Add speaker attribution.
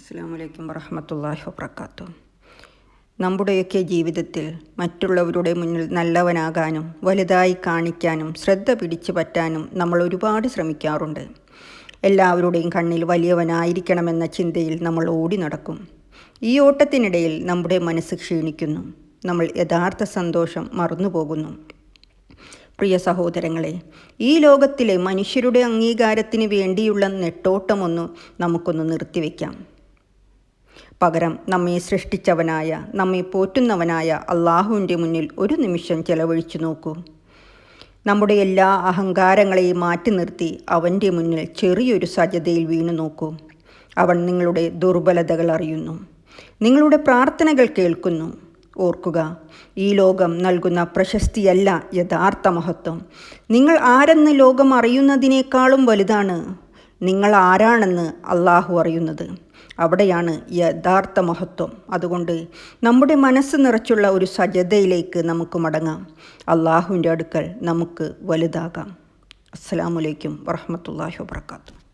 Speaker 1: അസ്സാം വലൈക്കും വറഹമത്തല്ലാഹി വബർക്കാത്തു നമ്മുടെയൊക്കെ ജീവിതത്തിൽ മറ്റുള്ളവരുടെ മുന്നിൽ നല്ലവനാകാനും വലുതായി കാണിക്കാനും ശ്രദ്ധ പിടിച്ചു പറ്റാനും നമ്മൾ ഒരുപാട് ശ്രമിക്കാറുണ്ട്. എല്ലാവരുടെയും കണ്ണിൽ വലിയവനായിരിക്കണമെന്ന ചിന്തയിൽ നമ്മൾ ഓടി നടക്കും. ഈ ഓട്ടത്തിനിടയിൽ നമ്മുടെ മനസ്സ് ക്ഷീണിക്കുന്നു. നമ്മൾ യഥാർത്ഥ സന്തോഷം മറന്നുപോകുന്നു. പ്രിയ സഹോദരങ്ങളെ ഈ ലോകത്തിലെ മനുഷ്യരുടെ അംഗീകാരത്തിന് വേണ്ടിയുള്ള നെട്ടോട്ടമൊന്ന് നമുക്കൊന്ന് നിർത്തിവെക്കാം. പകരം നമ്മെ സൃഷ്ടിച്ചവനായ നമ്മെ പോറ്റുന്നവനായ അള്ളാഹുവിന്റെ മുന്നിൽ ഒരു നിമിഷം ചെലവഴിച്ചു നോക്കൂ. നമ്മുടെ എല്ലാ അഹങ്കാരങ്ങളെയും മാറ്റി നിർത്തി അവന്റെ മുന്നിൽ ചെറിയൊരു സജതയിൽ വീണു നോക്കൂ. അവൻ നിങ്ങളുടെ ദുർബലതകൾ അറിയുന്നു. നിങ്ങളുടെ പ്രാർത്ഥനകൾ കേൾക്കുന്നു. ഓർക്കുക ഈ ലോകം നൽകുന്ന പ്രശസ്തിയല്ല യഥാർത്ഥ മഹത്വം. നിങ്ങൾ ആരെന്ന് ലോകം അറിയുന്നതിനേക്കാളും വലുതാണ്. നിങ്ങൾ ആരാണെന്ന് അള്ളാഹു അറിയുന്നത്. അവിടെയാണ് യഥാർത്ഥ മഹത്വം. അതുകൊണ്ട് നമ്മുടെ മനസ്സ് നിറച്ചുള്ള ഒരു സജതയിലേക്ക് നമുക്ക് മടങ്ങാം. അള്ളാഹുവിന്റെ അടുക്കൽ നമുക്ക് വലുതാകാം. അസ്സാമലൈക്കും വറഹമത്തല്ലാഹി വാത്തു